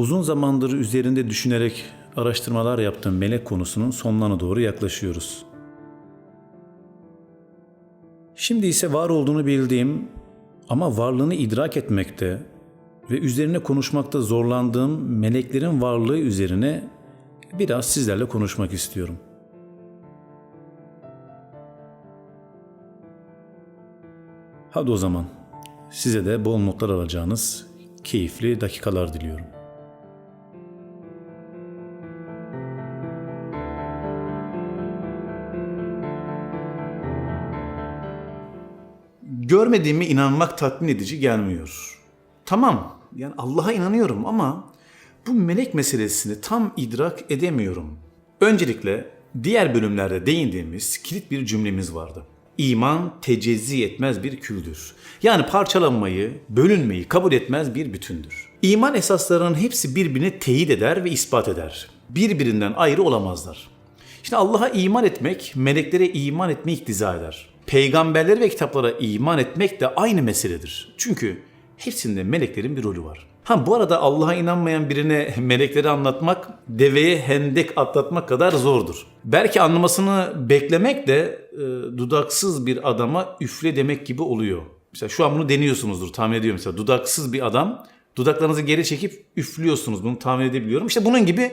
Uzun zamandır üzerinde düşünerek araştırmalar yaptığım melek konusunun sonlarına doğru yaklaşıyoruz. Şimdi ise var olduğunu bildiğim ama varlığını idrak etmekte ve üzerine konuşmakta zorlandığım meleklerin varlığı üzerine biraz sizlerle konuşmak istiyorum. Hadi o zaman size de bol notlar alacağınız keyifli dakikalar diliyorum. Görmediğime inanmak tatmin edici gelmiyor. Tamam, yani Allah'a inanıyorum ama bu melek meselesini tam idrak edemiyorum. Öncelikle diğer bölümlerde değindiğimiz kilit bir cümlemiz vardı. İman tecezzi etmez bir küldür. Yani parçalanmayı, bölünmeyi kabul etmez bir bütündür. İman esaslarının hepsi birbirini teyit eder ve ispat eder. Birbirinden ayrı olamazlar. Şimdi Allah'a iman etmek, meleklere iman etme iktiza eder. Peygamberlere ve kitaplara iman etmek de aynı meseledir. Çünkü hepsinde meleklerin bir rolü var. Ha bu arada Allah'a inanmayan birine melekleri anlatmak, deveye hendek atlatmak kadar zordur. Belki anlamasını beklemek de e, dudaksız bir adama üfle demek gibi oluyor. Mesela şu an bunu deniyorsunuzdur tahmin ediyorum. Mesela dudaksız bir adam dudaklarınızı geri çekip üflüyorsunuz bunu tahmin edebiliyorum. İşte bunun gibi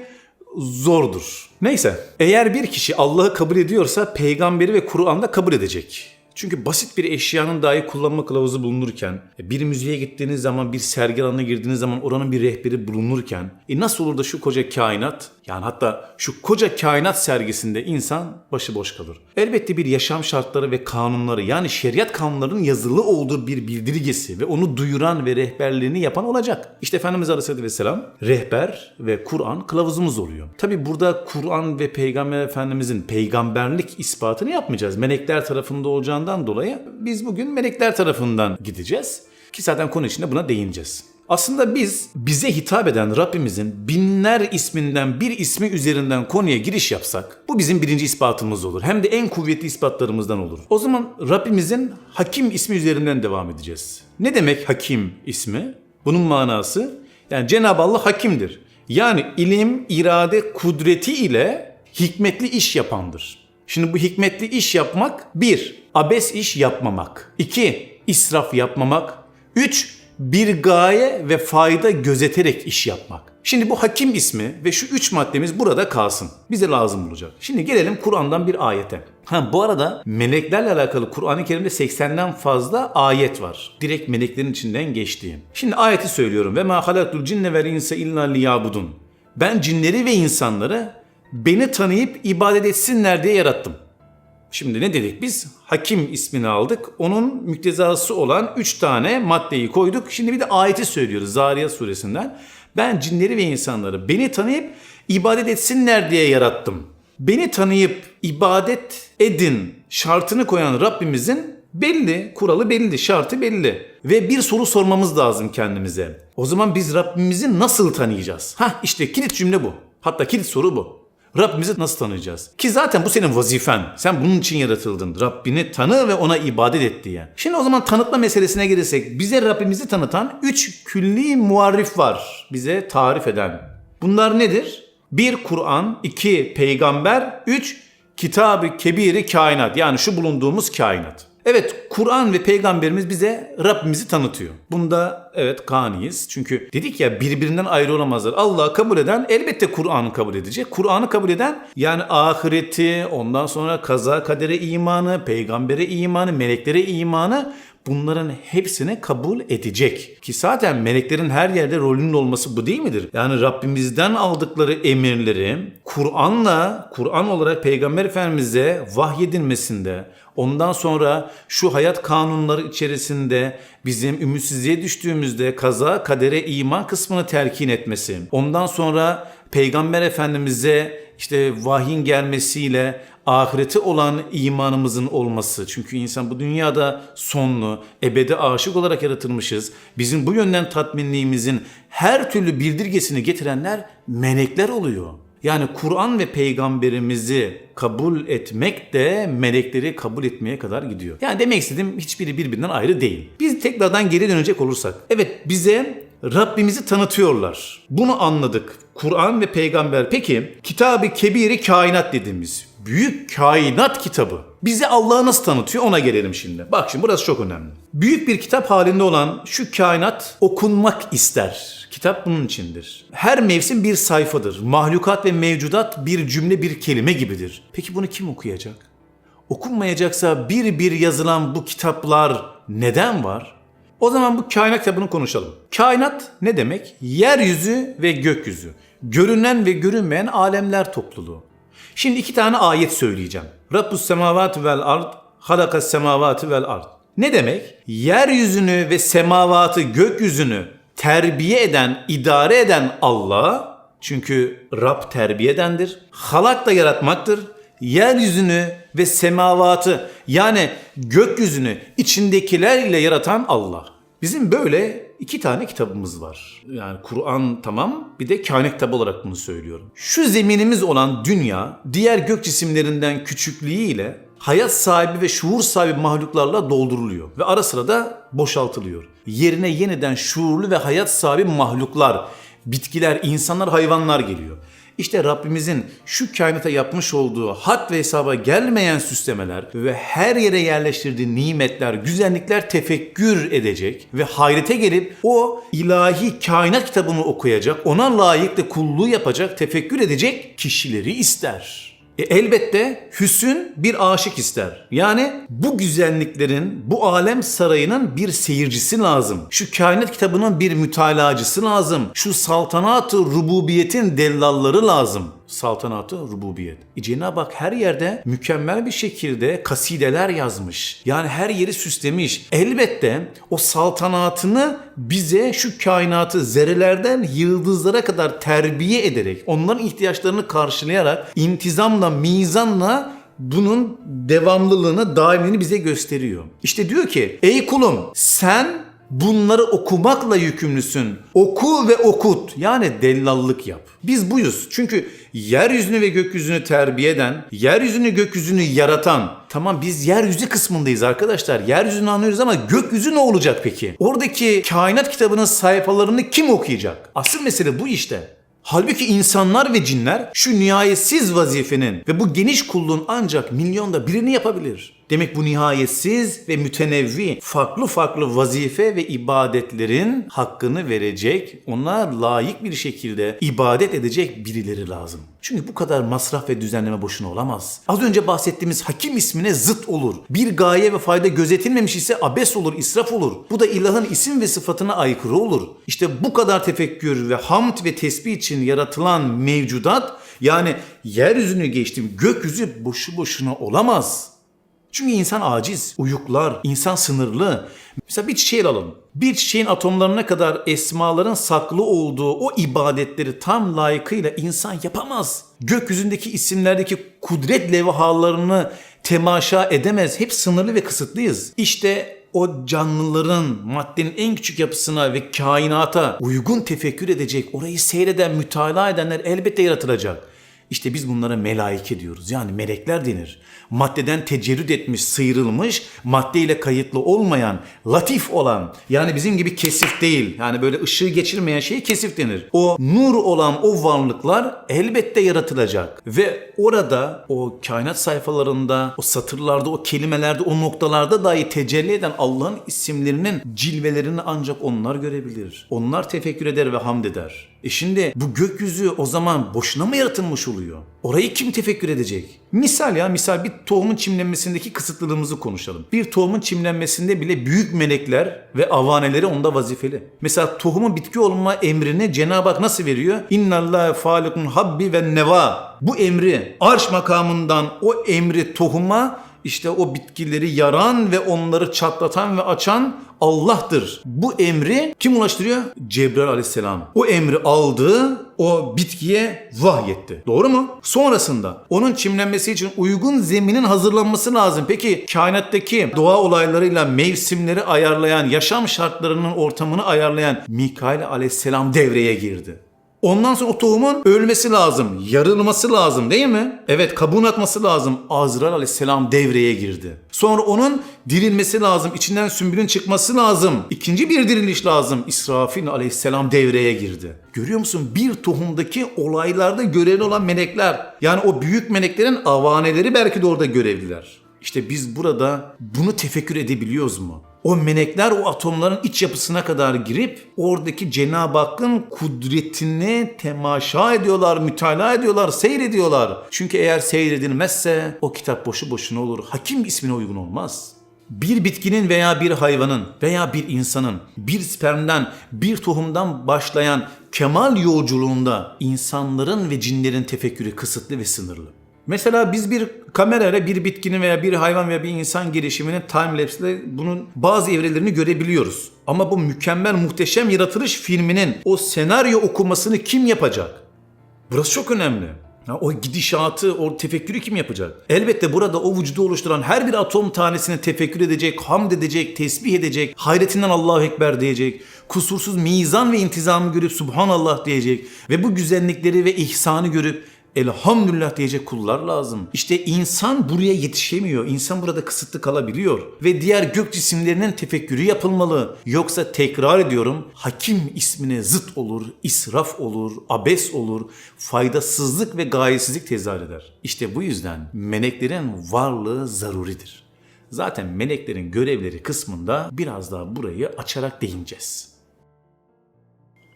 zordur. Neyse eğer bir kişi Allah'ı kabul ediyorsa peygamberi ve Kur'an'da kabul edecek. Çünkü basit bir eşyanın dahi kullanma kılavuzu bulunurken, e, bir müziğe gittiğiniz zaman, bir sergi alanına girdiğiniz zaman oranın bir rehberi bulunurken, e nasıl olur da şu koca kainat, yani hatta şu koca kainat sergisinde insan başıboş kalır. Elbette bir yaşam şartları ve kanunları yani şeriat kanunlarının yazılı olduğu bir bildirgesi ve onu duyuran ve rehberliğini yapan olacak. İşte Efendimiz Aleyhisselatü Vesselam rehber ve Kur'an kılavuzumuz oluyor. Tabi burada Kur'an ve Peygamber Efendimizin peygamberlik ispatını yapmayacağız. Melekler tarafında olacağından dolayı biz bugün melekler tarafından gideceğiz. Ki zaten konu içinde buna değineceğiz. Aslında biz bize hitap eden Rabbimizin binler isminden bir ismi üzerinden konuya giriş yapsak bu bizim birinci ispatımız olur. Hem de en kuvvetli ispatlarımızdan olur. O zaman Rabbimizin Hakim ismi üzerinden devam edeceğiz. Ne demek Hakim ismi? Bunun manası yani Cenab-ı Allah hakimdir. Yani ilim, irade, kudreti ile hikmetli iş yapandır. Şimdi bu hikmetli iş yapmak bir, abes iş yapmamak. iki, israf yapmamak. Üç, bir gaye ve fayda gözeterek iş yapmak. Şimdi bu hakim ismi ve şu üç maddemiz burada kalsın. Bize lazım olacak. Şimdi gelelim Kur'an'dan bir ayete. Ha bu arada meleklerle alakalı Kur'an-ı Kerim'de 80'den fazla ayet var. Direkt meleklerin içinden geçtiğim. Şimdi ayeti söylüyorum. Ve ma halaktul cinne vel insa illa liyabudun. Ben cinleri ve insanları beni tanıyıp ibadet etsinler diye yarattım. Şimdi ne dedik biz? Hakim ismini aldık. Onun müktezası olan 3 tane maddeyi koyduk. Şimdi bir de ayeti söylüyoruz Zariyat suresinden. Ben cinleri ve insanları beni tanıyıp ibadet etsinler diye yarattım. Beni tanıyıp ibadet edin şartını koyan Rabbimizin belli, kuralı belli, şartı belli. Ve bir soru sormamız lazım kendimize. O zaman biz Rabbimizi nasıl tanıyacağız? Hah işte kilit cümle bu. Hatta kilit soru bu. Rabbimizi nasıl tanıyacağız? Ki zaten bu senin vazifen. Sen bunun için yaratıldın. Rabbini tanı ve ona ibadet et diye. Şimdi o zaman tanıtma meselesine gelirsek bize Rabbimizi tanıtan üç külli muarrif var. Bize tarif eden. Bunlar nedir? Bir Kur'an, iki peygamber, üç kitabı kebiri kainat. Yani şu bulunduğumuz kainat. Evet Kur'an ve peygamberimiz bize Rabbimizi tanıtıyor. Bunda evet kaniyiz. Çünkü dedik ya birbirinden ayrı olamazlar. Allah'ı kabul eden elbette Kur'an'ı kabul edecek. Kur'an'ı kabul eden yani ahireti, ondan sonra kaza kadere imanı, peygambere imanı, meleklere imanı bunların hepsini kabul edecek. Ki zaten meleklerin her yerde rolünün olması bu değil midir? Yani Rabbimizden aldıkları emirleri Kur'an'la, Kur'an olarak Peygamber Efendimiz'e vahyedilmesinde, ondan sonra şu hayat kanunları içerisinde bizim ümitsizliğe düştüğümüzde kaza kadere iman kısmını telkin etmesi, ondan sonra Peygamber Efendimiz'e işte vahyin gelmesiyle ahireti olan imanımızın olması. Çünkü insan bu dünyada sonlu, ebede aşık olarak yaratılmışız. Bizim bu yönden tatminliğimizin her türlü bildirgesini getirenler melekler oluyor. Yani Kur'an ve peygamberimizi kabul etmek de melekleri kabul etmeye kadar gidiyor. Yani demek istediğim hiçbiri birbirinden ayrı değil. Biz tekrardan geri dönecek olursak. Evet bize Rabbimizi tanıtıyorlar. Bunu anladık. Kur'an ve peygamber. Peki Kitab-ı Kebiri kainat dediğimiz büyük kainat kitabı bize Allah'ı nasıl tanıtıyor ona gelelim şimdi. Bak şimdi burası çok önemli. Büyük bir kitap halinde olan şu kainat okunmak ister. Kitap bunun içindir. Her mevsim bir sayfadır. Mahlukat ve mevcudat bir cümle bir kelime gibidir. Peki bunu kim okuyacak? Okunmayacaksa bir bir yazılan bu kitaplar neden var? O zaman bu kainat kitabını konuşalım. Kainat ne demek? Yeryüzü ve gökyüzü. Görünen ve görünmeyen alemler topluluğu. Şimdi iki tane ayet söyleyeceğim. Rabbus semavati vel ard, halakas semavati vel ard. Ne demek? Yeryüzünü ve semavatı, gökyüzünü terbiye eden, idare eden Allah, çünkü Rab terbiye edendir. Halak da yaratmaktır. Yeryüzünü ve semavatı yani gökyüzünü içindekilerle yaratan Allah. Bizim böyle iki tane kitabımız var. Yani Kur'an tamam bir de kainat kitabı olarak bunu söylüyorum. Şu zeminimiz olan dünya diğer gök cisimlerinden küçüklüğüyle hayat sahibi ve şuur sahibi mahluklarla dolduruluyor ve ara sıra da boşaltılıyor. Yerine yeniden şuurlu ve hayat sahibi mahluklar, bitkiler, insanlar, hayvanlar geliyor. İşte Rabbimizin şu kainata yapmış olduğu had ve hesaba gelmeyen süslemeler ve her yere yerleştirdiği nimetler, güzellikler tefekkür edecek ve hayrete gelip o ilahi kainat kitabını okuyacak, ona layıkla kulluğu yapacak, tefekkür edecek kişileri ister. E elbette hüsün bir aşık ister. Yani bu güzelliklerin, bu alem sarayının bir seyircisi lazım. Şu kainat kitabının bir mütalacısı lazım. Şu saltanatı rububiyetin dellalları lazım. Saltanatı rububiyet. E Cenab-ı Hak her yerde mükemmel bir şekilde kasideler yazmış. Yani her yeri süslemiş. Elbette o saltanatını bize şu kainatı zerrelerden yıldızlara kadar terbiye ederek, onların ihtiyaçlarını karşılayarak, intizamla, mizanla bunun devamlılığını, daimini bize gösteriyor. İşte diyor ki, ey kulum sen bunları okumakla yükümlüsün. Oku ve okut. Yani dellallık yap. Biz buyuz. Çünkü yeryüzünü ve gökyüzünü terbiye eden, yeryüzünü gökyüzünü yaratan, tamam biz yeryüzü kısmındayız arkadaşlar. Yeryüzünü anlıyoruz ama gökyüzü ne olacak peki? Oradaki kainat kitabının sayfalarını kim okuyacak? Asıl mesele bu işte. Halbuki insanlar ve cinler şu nihayetsiz vazifenin ve bu geniş kulluğun ancak milyonda birini yapabilir. Demek bu nihayetsiz ve mütenevvi farklı farklı vazife ve ibadetlerin hakkını verecek, ona layık bir şekilde ibadet edecek birileri lazım. Çünkü bu kadar masraf ve düzenleme boşuna olamaz. Az önce bahsettiğimiz hakim ismine zıt olur. Bir gaye ve fayda gözetilmemiş ise abes olur, israf olur. Bu da ilahın isim ve sıfatına aykırı olur. İşte bu kadar tefekkür ve hamd ve tesbih için yaratılan mevcudat yani yeryüzünü geçtim gökyüzü boşu boşuna olamaz. Çünkü insan aciz, uyuklar, insan sınırlı. Mesela bir çiçeği alalım. Bir çiçeğin atomlarına kadar esmaların saklı olduğu o ibadetleri tam layıkıyla insan yapamaz. Gökyüzündeki isimlerdeki kudret levhalarını temaşa edemez. Hep sınırlı ve kısıtlıyız. İşte o canlıların maddenin en küçük yapısına ve kainata uygun tefekkür edecek, orayı seyreden, mütalaa edenler elbette yaratılacak. İşte biz bunlara melaike diyoruz. Yani melekler denir. Maddeden tecerrüt etmiş, sıyrılmış, maddeyle kayıtlı olmayan, latif olan, yani bizim gibi kesif değil. Yani böyle ışığı geçirmeyen şey kesif denir. O nur olan o varlıklar elbette yaratılacak. Ve orada o kainat sayfalarında, o satırlarda, o kelimelerde, o noktalarda dahi tecelli eden Allah'ın isimlerinin cilvelerini ancak onlar görebilir. Onlar tefekkür eder ve hamd eder. E şimdi bu gökyüzü o zaman boşuna mı yaratılmış oluyor? Orayı kim tefekkür edecek? Misal ya misal bir tohumun çimlenmesindeki kısıtlılığımızı konuşalım. Bir tohumun çimlenmesinde bile büyük melekler ve avaneleri onda vazifeli. Mesela tohumun bitki olma emrini Cenab-ı Hak nasıl veriyor? İnnallâhe fâlikun habbi ve neva. Bu emri arş makamından o emri tohuma işte o bitkileri yaran ve onları çatlatan ve açan Allah'tır. Bu emri kim ulaştırıyor? Cebrail aleyhisselam. O emri aldı, o bitkiye vahyetti. Doğru mu? Sonrasında onun çimlenmesi için uygun zeminin hazırlanması lazım. Peki kainattaki doğa olaylarıyla mevsimleri ayarlayan, yaşam şartlarının ortamını ayarlayan Mikail aleyhisselam devreye girdi. Ondan sonra o tohumun ölmesi lazım, yarılması lazım değil mi? Evet kabuğunu atması lazım. Azrail aleyhisselam devreye girdi. Sonra onun dirilmesi lazım, içinden sümbülün çıkması lazım. İkinci bir diriliş lazım. İsrafil aleyhisselam devreye girdi. Görüyor musun? Bir tohumdaki olaylarda görevli olan melekler. Yani o büyük meleklerin avaneleri belki de orada görevliler. İşte biz burada bunu tefekkür edebiliyoruz mu? O melekler o atomların iç yapısına kadar girip oradaki Cenab-ı Hakk'ın kudretini temaşa ediyorlar, mütalaa ediyorlar, seyrediyorlar. Çünkü eğer seyredilmezse o kitap boşu boşuna olur. Hakim ismine uygun olmaz. Bir bitkinin veya bir hayvanın veya bir insanın bir spermden, bir tohumdan başlayan kemal yolculuğunda insanların ve cinlerin tefekkürü kısıtlı ve sınırlı. Mesela biz bir kamerayla bir bitkinin veya bir hayvan veya bir insan gelişiminin timelapse'le bunun bazı evrelerini görebiliyoruz. Ama bu mükemmel muhteşem yaratılış filminin o senaryo okumasını kim yapacak? Burası çok önemli. Ya o gidişatı, o tefekkürü kim yapacak? Elbette burada o vücudu oluşturan her bir atom tanesini tefekkür edecek, hamd edecek, tesbih edecek, hayretinden Allahu Ekber diyecek, kusursuz mizan ve intizamı görüp Subhanallah diyecek ve bu güzellikleri ve ihsanı görüp elhamdülillah diyecek kullar lazım. İşte insan buraya yetişemiyor. İnsan burada kısıtlı kalabiliyor. Ve diğer gök cisimlerinin tefekkürü yapılmalı. Yoksa tekrar ediyorum hakim ismine zıt olur, israf olur, abes olur, faydasızlık ve gayesizlik tezahür eder. İşte bu yüzden meleklerin varlığı zaruridir. Zaten meleklerin görevleri kısmında biraz daha burayı açarak değineceğiz.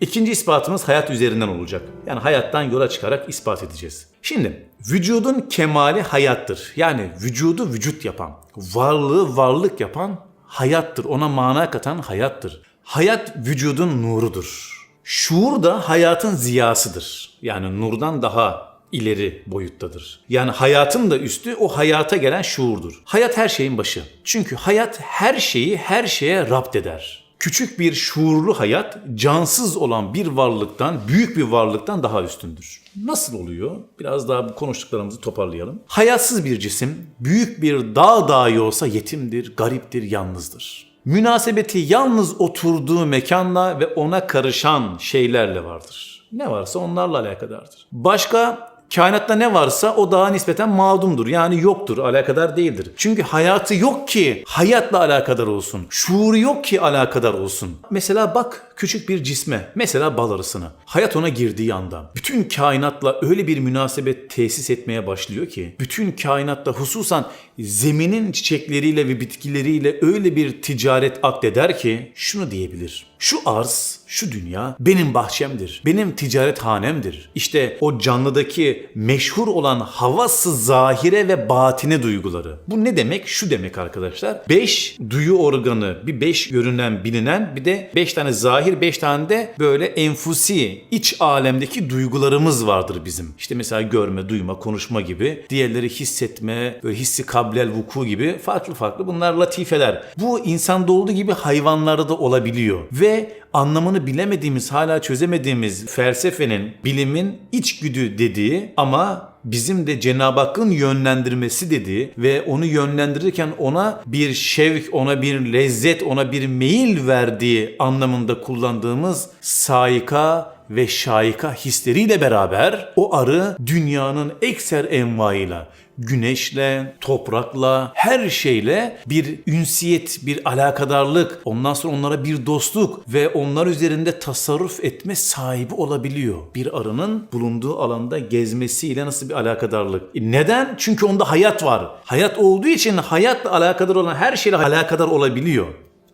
İkinci ispatımız hayat üzerinden olacak. Yani hayattan yola çıkarak ispat edeceğiz. Şimdi vücudun kemali hayattır. Yani vücudu vücut yapan, varlığı varlık yapan hayattır. Ona mana katan hayattır. Hayat vücudun nurudur. Şuur da hayatın ziyasıdır. Yani nurdan daha ileri boyuttadır. Yani hayatın da üstü o hayata gelen şuurdur. Hayat her şeyin başı. Çünkü hayat her şeyi her şeye rapt eder. Küçük bir şuurlu hayat cansız olan bir varlıktan, büyük bir varlıktan daha üstündür. Nasıl oluyor? Biraz daha bu konuştuklarımızı toparlayalım. Hayatsız bir cisim büyük bir dağ dahi olsa yetimdir, gariptir, yalnızdır. Münasebeti yalnız oturduğu mekanla ve ona karışan şeylerle vardır. Ne varsa onlarla alakadardır. Başka Kainatta ne varsa o daha nispeten mağdumdur. Yani yoktur, alakadar değildir. Çünkü hayatı yok ki hayatla alakadar olsun. Şuuru yok ki alakadar olsun. Mesela bak küçük bir cisme, mesela bal arısına. Hayat ona girdiği anda bütün kainatla öyle bir münasebet tesis etmeye başlıyor ki bütün kainatta hususan zeminin çiçekleriyle ve bitkileriyle öyle bir ticaret akdeder ki şunu diyebilir. Şu arz, şu dünya benim bahçemdir. Benim ticaret hanemdir. İşte o canlıdaki meşhur olan havası zahire ve batine duyguları. Bu ne demek? Şu demek arkadaşlar. Beş duyu organı, bir beş görünen, bilinen, bir de beş tane zahir, beş tane de böyle enfusi, iç alemdeki duygularımız vardır bizim. İşte mesela görme, duyma, konuşma gibi. Diğerleri hissetme, böyle hissi kablel vuku gibi farklı farklı bunlar latifeler. Bu insanda olduğu gibi hayvanlarda da olabiliyor. Ve anlamını bilemediğimiz, hala çözemediğimiz felsefenin, bilimin içgüdü dediği ama bizim de Cenab-ı Hakk'ın yönlendirmesi dediği ve onu yönlendirirken ona bir şevk, ona bir lezzet, ona bir meyil verdiği anlamında kullandığımız saika ve şaika hisleriyle beraber o arı dünyanın ekser envaiyle güneşle, toprakla, her şeyle bir ünsiyet, bir alakadarlık, ondan sonra onlara bir dostluk ve onlar üzerinde tasarruf etme sahibi olabiliyor. Bir arının bulunduğu alanda gezmesiyle nasıl bir alakadarlık? E neden? Çünkü onda hayat var. Hayat olduğu için hayatla alakadar olan her şeyle alakadar olabiliyor.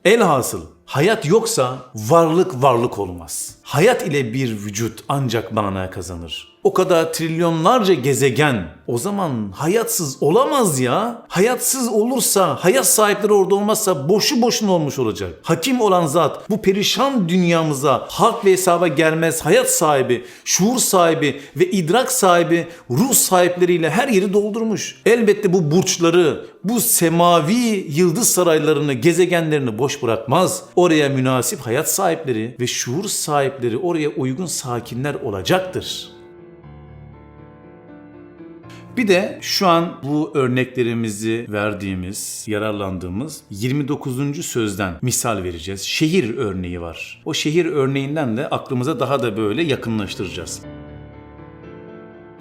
Elhasıl hayat yoksa varlık varlık olmaz. Hayat ile bir vücut ancak mana kazanır. O kadar trilyonlarca gezegen o zaman hayatsız olamaz ya. Hayatsız olursa, hayat sahipleri orada olmazsa boşu boşuna olmuş olacak. Hakim olan zat bu perişan dünyamıza hak ve hesaba gelmez hayat sahibi, şuur sahibi ve idrak sahibi, ruh sahipleriyle her yeri doldurmuş. Elbette bu burçları, bu semavi yıldız saraylarını, gezegenlerini boş bırakmaz. Oraya münasip hayat sahipleri ve şuur sahipleri, oraya uygun sakinler olacaktır. Bir de şu an bu örneklerimizi verdiğimiz, yararlandığımız 29. sözden misal vereceğiz. Şehir örneği var. O şehir örneğinden de aklımıza daha da böyle yakınlaştıracağız.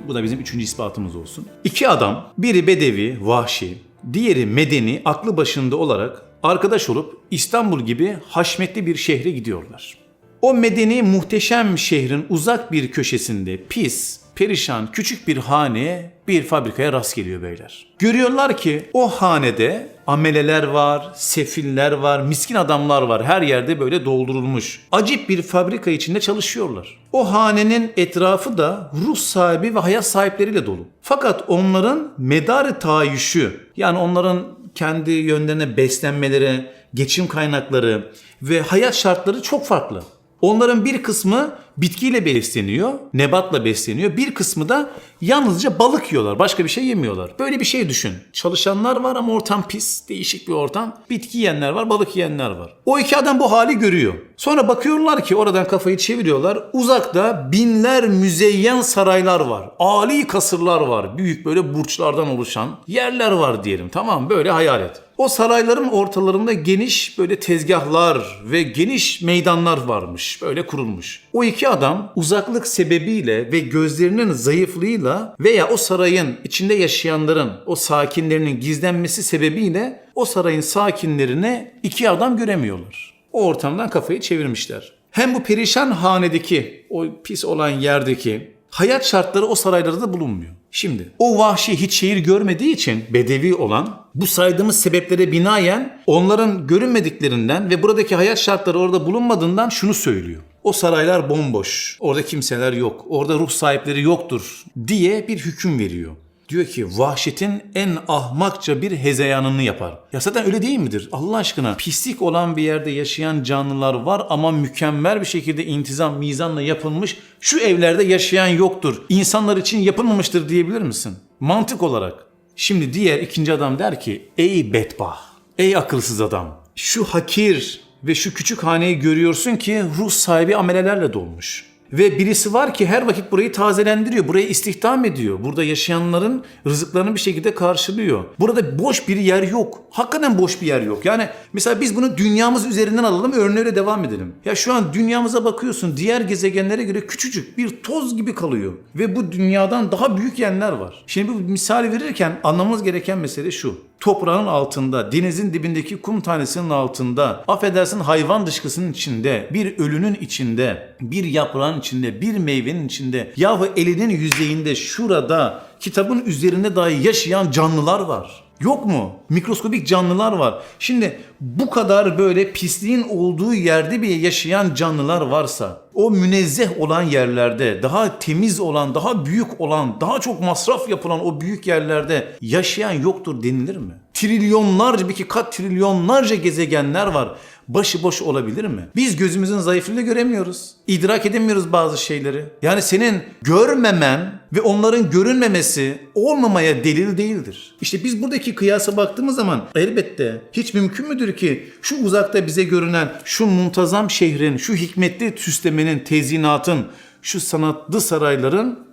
Bu da bizim üçüncü ispatımız olsun. İki adam, biri bedevi, vahşi, diğeri medeni, aklı başında olarak arkadaş olup İstanbul gibi haşmetli bir şehre gidiyorlar. O medeni muhteşem şehrin uzak bir köşesinde pis, perişan küçük bir haneye, bir fabrikaya rast geliyor beyler. Görüyorlar ki o hanede ameleler var, sefiller var, miskin adamlar var. Her yerde böyle doldurulmuş. Acip bir fabrika içinde çalışıyorlar. O hanenin etrafı da ruh sahibi ve hayat sahipleriyle dolu. Fakat onların medarı tahayyüşü yani onların kendi yönlerine beslenmeleri, geçim kaynakları ve hayat şartları çok farklı. Onların bir kısmı bitkiyle besleniyor, nebatla besleniyor. Bir kısmı da yalnızca balık yiyorlar. Başka bir şey yemiyorlar. Böyle bir şey düşün. Çalışanlar var ama ortam pis, değişik bir ortam. Bitki yiyenler var, balık yiyenler var. O iki adam bu hali görüyor. Sonra bakıyorlar ki oradan kafayı çeviriyorlar. Uzakta binler müzeyyen saraylar var. Ali kasırlar var. Büyük böyle burçlardan oluşan yerler var diyelim. Tamam böyle hayal et. O sarayların ortalarında geniş böyle tezgahlar ve geniş meydanlar varmış. Böyle kurulmuş. O iki adam uzaklık sebebiyle ve gözlerinin zayıflığıyla veya o sarayın içinde yaşayanların, o sakinlerinin gizlenmesi sebebiyle o sarayın sakinlerini iki adam göremiyorlar. O ortamdan kafayı çevirmişler. Hem bu perişan hanedeki, o pis olan yerdeki hayat şartları o saraylarda da bulunmuyor. Şimdi o vahşi hiç şehir görmediği için bedevi olan bu saydığımız sebeplere binaen onların görünmediklerinden ve buradaki hayat şartları orada bulunmadığından şunu söylüyor. O saraylar bomboş, orada kimseler yok, orada ruh sahipleri yoktur diye bir hüküm veriyor. Diyor ki vahşetin en ahmakça bir hezeyanını yapar. Ya zaten öyle değil midir? Allah aşkına pislik olan bir yerde yaşayan canlılar var ama mükemmel bir şekilde intizam, mizanla yapılmış şu evlerde yaşayan yoktur. İnsanlar için yapılmamıştır diyebilir misin? Mantık olarak. Şimdi diğer ikinci adam der ki ey bedbah, ey akılsız adam şu hakir ve şu küçük haneyi görüyorsun ki ruh sahibi amelelerle dolmuş. Ve birisi var ki her vakit burayı tazelendiriyor. Burayı istihdam ediyor. Burada yaşayanların rızıklarını bir şekilde karşılıyor. Burada boş bir yer yok. Hakikaten boş bir yer yok. Yani mesela biz bunu dünyamız üzerinden alalım örneğiyle devam edelim. Ya şu an dünyamıza bakıyorsun diğer gezegenlere göre küçücük bir toz gibi kalıyor. Ve bu dünyadan daha büyük yerler var. Şimdi bu misali verirken anlamamız gereken mesele şu toprağın altında, denizin dibindeki kum tanesinin altında, affedersin hayvan dışkısının içinde, bir ölünün içinde, bir yaprağın içinde, bir meyvenin içinde, yahu elinin yüzeyinde şurada kitabın üzerinde dahi yaşayan canlılar var. Yok mu? Mikroskopik canlılar var. Şimdi bu kadar böyle pisliğin olduğu yerde bile yaşayan canlılar varsa, o münezzeh olan yerlerde, daha temiz olan, daha büyük olan, daha çok masraf yapılan o büyük yerlerde yaşayan yoktur denilir mi? Trilyonlarca, belki kat trilyonlarca gezegenler var başıboş olabilir mi? Biz gözümüzün zayıflığıyla göremiyoruz. İdrak edemiyoruz bazı şeyleri. Yani senin görmemen ve onların görünmemesi olmamaya delil değildir. İşte biz buradaki kıyasa baktığımız zaman elbette hiç mümkün müdür ki şu uzakta bize görünen şu muntazam şehrin, şu hikmetli süslemenin, tezinatın, şu sanatlı sarayların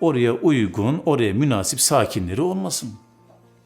oraya uygun, oraya münasip sakinleri olmasın.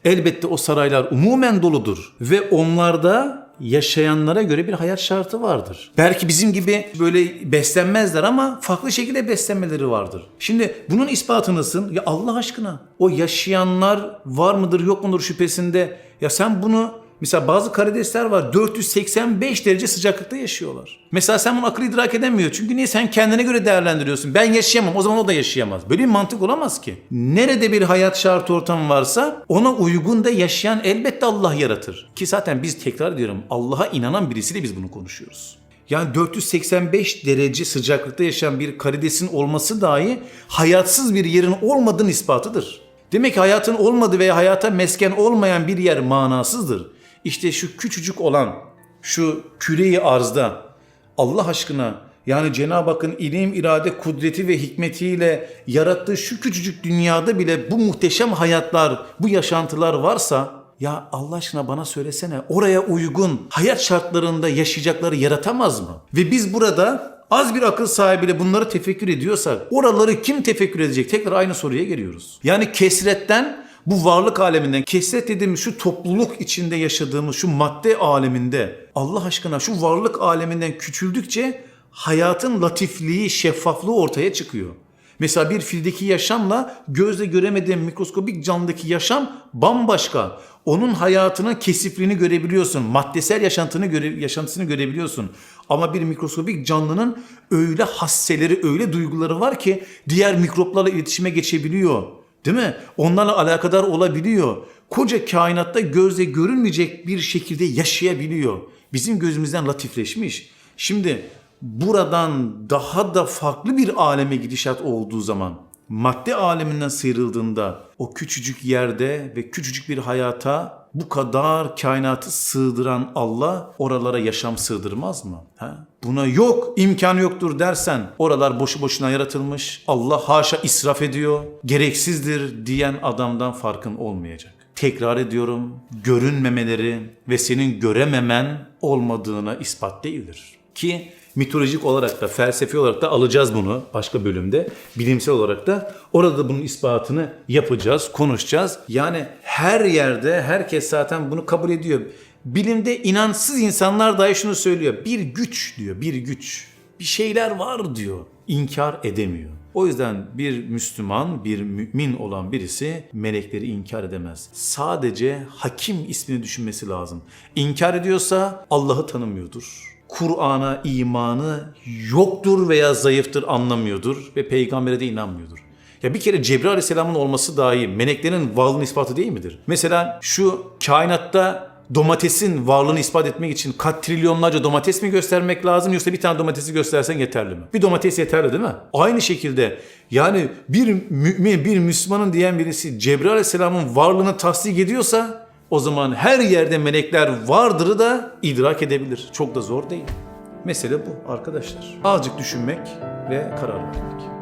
Elbette o saraylar umumen doludur ve onlarda yaşayanlara göre bir hayat şartı vardır. Belki bizim gibi böyle beslenmezler ama farklı şekilde beslenmeleri vardır. Şimdi bunun ispatı nasıl? Ya Allah aşkına o yaşayanlar var mıdır yok mudur şüphesinde. Ya sen bunu Mesela bazı karidesler var 485 derece sıcaklıkta yaşıyorlar. Mesela sen bunu akıl idrak edemiyor. Çünkü niye sen kendine göre değerlendiriyorsun? Ben yaşayamam o zaman o da yaşayamaz. Böyle bir mantık olamaz ki. Nerede bir hayat şartı ortamı varsa ona uygun da yaşayan elbette Allah yaratır. Ki zaten biz tekrar ediyorum Allah'a inanan birisiyle biz bunu konuşuyoruz. Yani 485 derece sıcaklıkta yaşayan bir karidesin olması dahi hayatsız bir yerin olmadığının ispatıdır. Demek ki hayatın olmadığı veya hayata mesken olmayan bir yer manasızdır. İşte şu küçücük olan şu küreyi arzda Allah aşkına yani Cenab-ı Hakk'ın ilim, irade, kudreti ve hikmetiyle yarattığı şu küçücük dünyada bile bu muhteşem hayatlar, bu yaşantılar varsa ya Allah aşkına bana söylesene oraya uygun hayat şartlarında yaşayacakları yaratamaz mı? Ve biz burada az bir akıl sahibiyle bunları tefekkür ediyorsak oraları kim tefekkür edecek? Tekrar aynı soruya geliyoruz. Yani kesretten bu varlık aleminden kesret dediğimiz şu topluluk içinde yaşadığımız şu madde aleminde Allah aşkına şu varlık aleminden küçüldükçe hayatın latifliği, şeffaflığı ortaya çıkıyor. Mesela bir fildeki yaşamla gözle göremediğin mikroskobik canlıdaki yaşam bambaşka. Onun hayatının kesifliğini görebiliyorsun. Maddesel yaşantını göre, yaşantısını görebiliyorsun. Ama bir mikroskobik canlının öyle hasseleri, öyle duyguları var ki diğer mikroplarla iletişime geçebiliyor. Değil mi? Onlarla alakadar olabiliyor. Koca kainatta gözle görülmeyecek bir şekilde yaşayabiliyor. Bizim gözümüzden latifleşmiş. Şimdi buradan daha da farklı bir aleme gidişat olduğu zaman madde aleminden sıyrıldığında o küçücük yerde ve küçücük bir hayata bu kadar kainatı sığdıran Allah oralara yaşam sığdırmaz mı? Ha? Buna yok, imkanı yoktur dersen oralar boşu boşuna yaratılmış. Allah haşa israf ediyor, gereksizdir diyen adamdan farkın olmayacak. Tekrar ediyorum, görünmemeleri ve senin görememen olmadığına ispat değildir. Ki mitolojik olarak da felsefi olarak da alacağız bunu başka bölümde. Bilimsel olarak da orada bunun ispatını yapacağız, konuşacağız. Yani her yerde herkes zaten bunu kabul ediyor. Bilimde inansız insanlar dahi şunu söylüyor. Bir güç diyor, bir güç. Bir şeyler var diyor. İnkar edemiyor. O yüzden bir Müslüman, bir mümin olan birisi melekleri inkar edemez. Sadece hakim ismini düşünmesi lazım. İnkar ediyorsa Allah'ı tanımıyordur. Kur'an'a imanı yoktur veya zayıftır anlamıyordur ve peygambere de inanmıyordur. Ya bir kere Cebrail Aleyhisselam'ın olması dahi meleklerin varlığının ispatı değil midir? Mesela şu kainatta domatesin varlığını ispat etmek için kaç trilyonlarca domates mi göstermek lazım yoksa bir tane domatesi göstersen yeterli mi? Bir domates yeterli değil mi? Aynı şekilde yani bir mümin, bir Müslümanın diyen birisi Cebrail Aleyhisselam'ın varlığını tasdik ediyorsa o zaman her yerde melekler vardırı da idrak edebilir. Çok da zor değil. Mesele bu arkadaşlar. Azıcık düşünmek ve karar vermek.